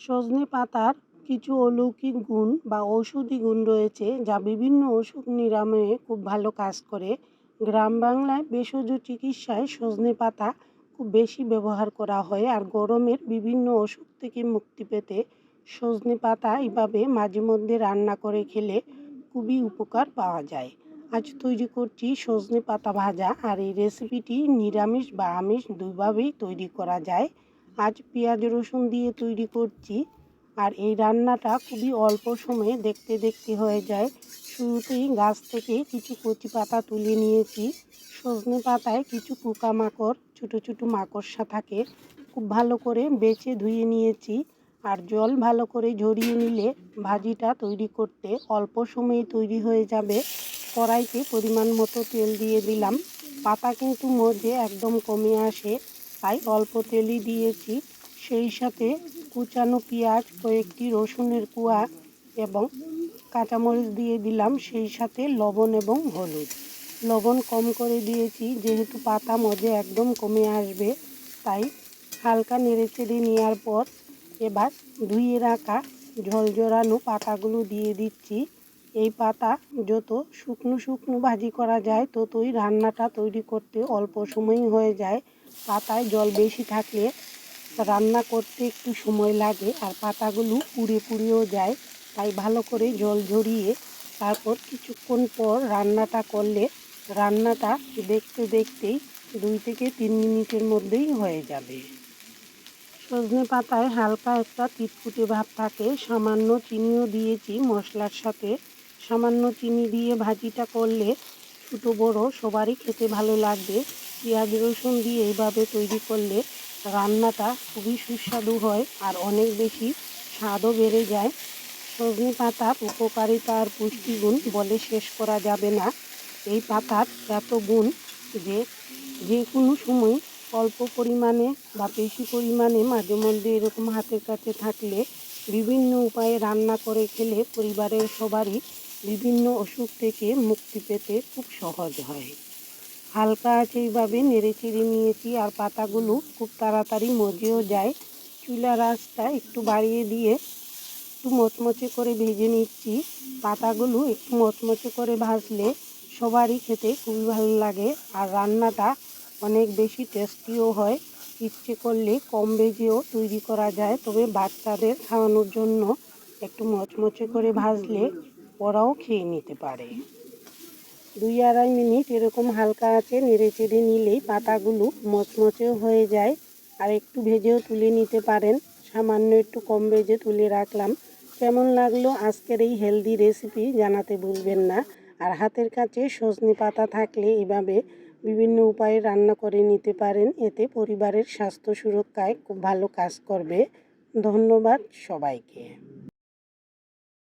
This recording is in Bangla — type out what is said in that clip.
সজনে পাতার কিছু অলৌকিক গুণ বা ঔষধি গুণ রয়েছে যা বিভিন্ন অসুখ নিরাময়ে খুব ভালো কাজ করে। গ্রাম বাংলায় ভেষজ চিকিৎসায় সজনে পাতা খুব বেশি ব্যবহার করা হয় আর গরমের বিভিন্ন অসুখ থেকে মুক্তি পেতে সজনে পাতা এভাবে মাঝে মধ্যে রান্না করে খেলে খুবই উপকার পাওয়া যায়। আজ তৈরি করছি সজনে পাতা ভাজা আর এই রেসিপিটি নিরামিষ বা আমিষ দুইভাবেই তৈরি করা যায়। আজ পেঁয়াজ রসুন দিয়ে তৈরি করছি। আর এই রান্নাটা খুবই অল্প সময়ে দেখতে দেখতে হয়ে যায়। শুরুতেই গাছ থেকে কিছু কচি পাতা তুলে নিয়েছি। সজনে পাতায় কিছু পোকামাকড় ছোটো ছোটো মাকড়সা থাকে, খুব ভালো করে বেছে ধুয়ে নিয়েছি। আর জল ভালো করে ঝরিয়ে নিলে ভাজিটা তৈরি করতে অল্প সময়ে তৈরি হয়ে যাবে। কড়াইতে পরিমাণ মতো তেল দিয়ে দিলাম। পাতা কিন্তু মধ্যে একদম কমে আসে। তাই অল্প তেলই দিয়েছি। সেই সাথে কুচানো পেঁয়াজ, কয়েকটি রসুনের কুয়া এবং কাঁচামরিচ দিয়ে দিলাম। সেই সাথে লবণ এবং হলুদ। লবণ কম করে দিয়েছি, যেহেতু পাতা মধ্যে একদম কমে আসবে, তাই হালকা নেড়ে চেড়ে নেওয়ার পর এবার ধুয়ে রাখা ঝলঝরানো পাতাগুলো দিয়ে দিচ্ছি। এই পাতা যত শুকনো শুকনো ভাজি করা যায়, ততই রান্নাটা তৈরি করতে অল্প সময়ই হয়ে যায়। পাতায় জল বেশি থাকলে রান্না করতে একটু সময় লাগে আর পাতাগুলো পুড়ে পুড়েও যায়। তাই ভালো করে জল ঝরিয়ে তারপর কিছুক্ষণ পর রান্নাটা করলে রান্নাটা দেখতে দেখতেই দুই থেকে তিন মিনিটের মধ্যেই হয়ে যাবে। সজনে পাতায় হালকা একটা তিতকুটে ভাব থাকে। সামান্য চিনিও দিয়েছি মশলার সাথে। সামান্য চিনি দিয়ে ভাজিটা করলে ছোটো বড়ো সবারই খেতে ভালো লাগবে। পেঁয়াজ, রসুন দিয়ে এইভাবে তৈরি করলে রান্নাটা খুবই সুস্বাদু হয় আর অনেক বেশি স্বাদও বেড়ে যায়। সজনে পাতার উপকারিতা আর পুষ্টিগুণ বলে শেষ করা যাবে না। এই পাতার এত গুণ যে যে কোনো সময় অল্প পরিমাণে বা বেশি পরিমাণে মাঝে মধ্যে এরকম হাতের কাছে থাকলে বিভিন্ন উপায়ে রান্না করে খেলে পরিবারের সবারই বিভিন্ন অসুখ থেকে মুক্তি পেতে খুব সহজ হয়। হালকা আছে এইভাবে নেড়ে চেড়ে নিয়েছি আর পাতাগুলো খুব তাড়াতাড়ি মজেও যায়। চুলার আঁচটা একটু বাড়িয়ে দিয়ে একটু মচমচে করে ভেজে নিচ্ছি। পাতাগুলো একটু মচমচে করে ভাজলে সবারই খেতে খুবই ভালো লাগে আর রান্নাটা অনেক বেশি টেস্টিও হয়। ইচ্ছে করলে কম ভেজেও তৈরি করা যায়, তবে বাচ্চাদের খাওয়ানোর জন্য একটু মচমচে করে ভাজলে ওরাও খেয়ে নিতে পারে। দুই আড়াই মিনিট এরকম হালকা আছে, নেড়ে চেড়ে নিলেই পাতাগুলো মচমচেও হয়ে যায়। আর একটু ভেজেও তুলে নিতে পারেন। সামান্য একটু কম ভেজে তুলে রাখলাম। কেমন লাগল আজকের এই হেলদি রেসিপি জানাতে ভুলবেন না। আর হাতের কাছে সজনে পাতা থাকলে এভাবে বিভিন্ন উপায়ে রান্না করে নিতে পারেন। এতে পরিবারের স্বাস্থ্য সুরক্ষায় খুব ভালো কাজ করবে। ধন্যবাদ সবাইকে।